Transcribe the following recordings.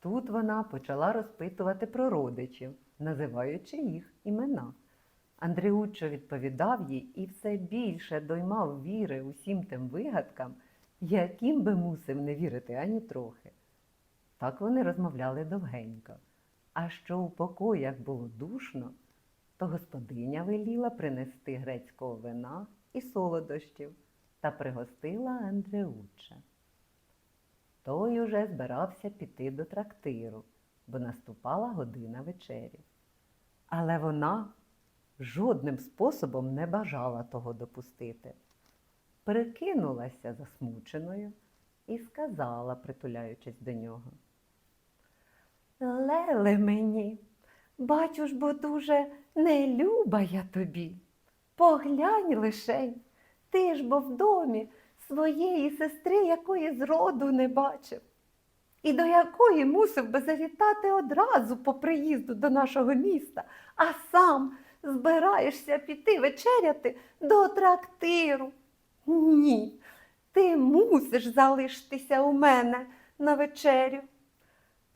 Тут вона почала розпитувати про родичів, називаючи їх імена. Андріуччо відповідав їй і все більше доймав віри усім тим вигадкам, яким би мусив не вірити ані трохи. Так вони розмовляли довгенько. А що у покоях було душно, то господиня веліла принести грецького вина і солодощів та пригостила Андреуча. Той уже збирався піти до трактиру, бо наступала година вечері. Але вона жодним способом не бажала того допустити. Прикинулася засмученою і сказала, притуляючись до нього. Леле мені, бачу ж, бо дуже не люба я тобі. Поглянь лишень, ти ж бо в домі своєї сестри, якої зроду не бачив, і до якої мусив би завітати одразу по приїзду до нашого міста, а сам збираєшся піти вечеряти до трактиру. Ні, ти мусиш залишитися у мене на вечерю.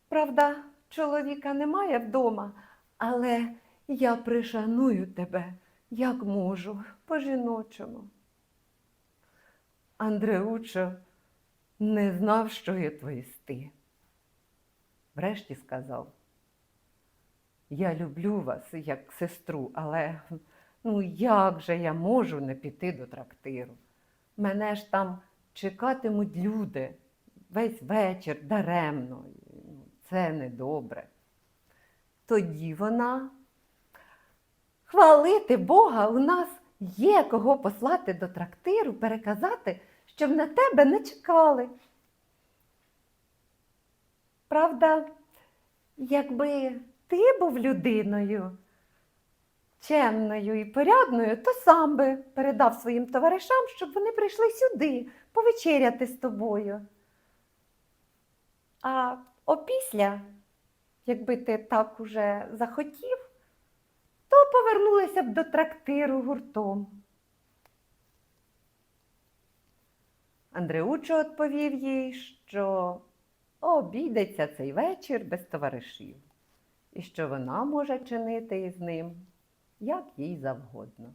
Правда, чоловіка немає вдома, але я пришаную тебе, як можу, по-жіночому. Андреучо не знав, що відповісти. Врешті сказав, я люблю вас як сестру, але ну як же я можу не піти до трактиру? Мене ж там чекатимуть люди весь вечір даремно. Ну, Це недобре. Тоді вона хвалити Бога, у нас є кого послати до трактиру, переказати, щоб на тебе не чекали. Правда, якби ти був людиною чемною і порядною, то сам би передав своїм товаришам, щоб вони прийшли сюди повечеряти з тобою. А опісля, якби ти так уже захотів, то повернулися б до трактиру гуртом. Андреучо відповів їй, що обійдеться цей вечір без товаришів, і що вона може чинити із ним, як їй завгодно.